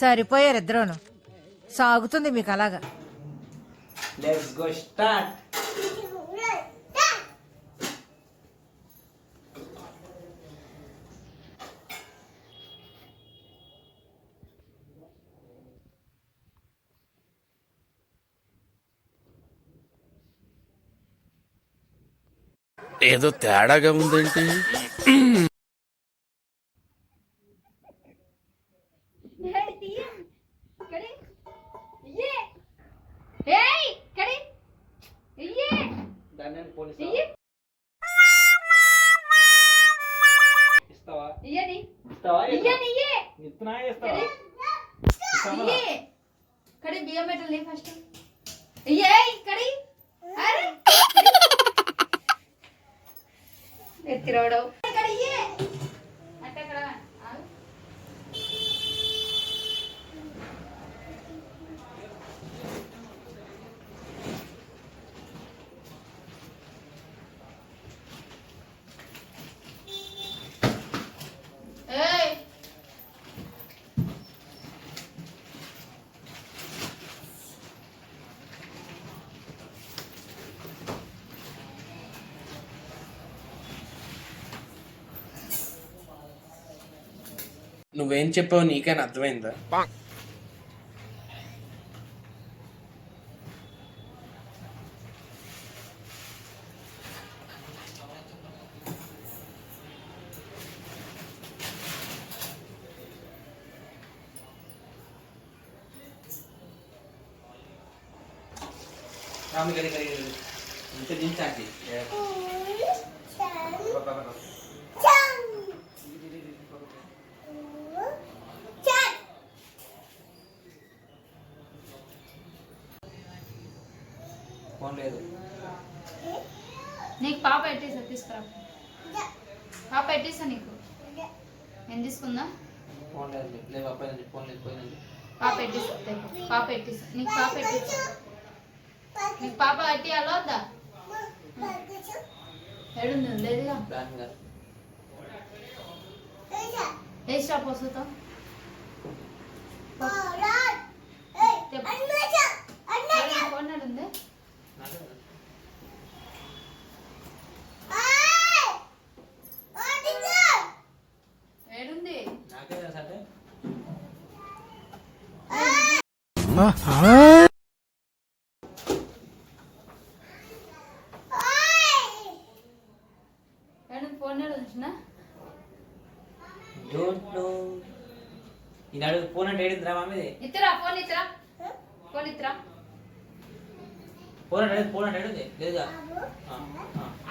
సరిపోయారు ఇద్దరును. సాగుతుంది మీకు అలాగా. లెట్స్ గో స్టార్ట్ ఏదో తేడాగా ఉందేంటి? పోలీస్ ఇస్తావా? ఇయ్యని. ఇస్తావా? ఇయ్యని ఇయ్యే. ఇస్తున్నా ఇస్తావా? ఇయ్యే. కడి బియ్యం పెట్టలే ఫస్ట్. ఇయ్యే కడి. అరే. ఎత్తిరవడవు. నువ్వేం చెప్పావు నీకైనా అర్థమైందా? ఇంత దించాండి ఫోన్ లేదు. నీకు పాప పెట్టేసా తీసుకురా. పాప పెట్టేసా నీకు? ఏం తీసుకుందా? ఫోన్ లేదు లేవు అబ్బాయి ఫోన్ లేదు పోయినండి పాప తెప్పు. పాప పెట్టేసా నీకు పాప పెట్టేసా నీకు పాప కట్టియాలో వద్దా ఏడుంది లేదుగా బ్యాంక్ గారు ఏ షాప్ వస్తుందా ఫోన్ ఉంది ఏడుంది నాకే తెలుసు అంటే నో ఈనాడు ఫోన్ అంటే ఏడిందిరా మామిది ఇత్తరా ఫోన్ ఇత్తరా ఫోన్ ఇత్తరా ఫోన్ అంటే ఫోన్. అంటే ఏడింది లేదుగా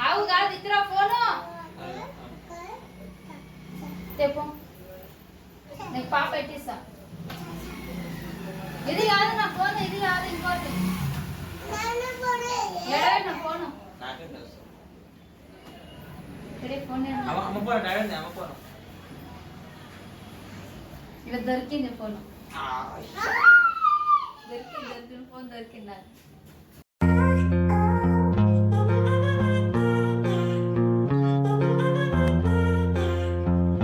ఆవు కాదు ఫోను నీకు పాప పెట్టిస్తా. ఇది కాదు నా ఫోన్ ఇది కాదు ఇంకోటి. ఫోను. ఇక్కడే ఇవి దొరికింది ఫోన్. దొరికింది దొరికింది ఫోన్ దొరికింది.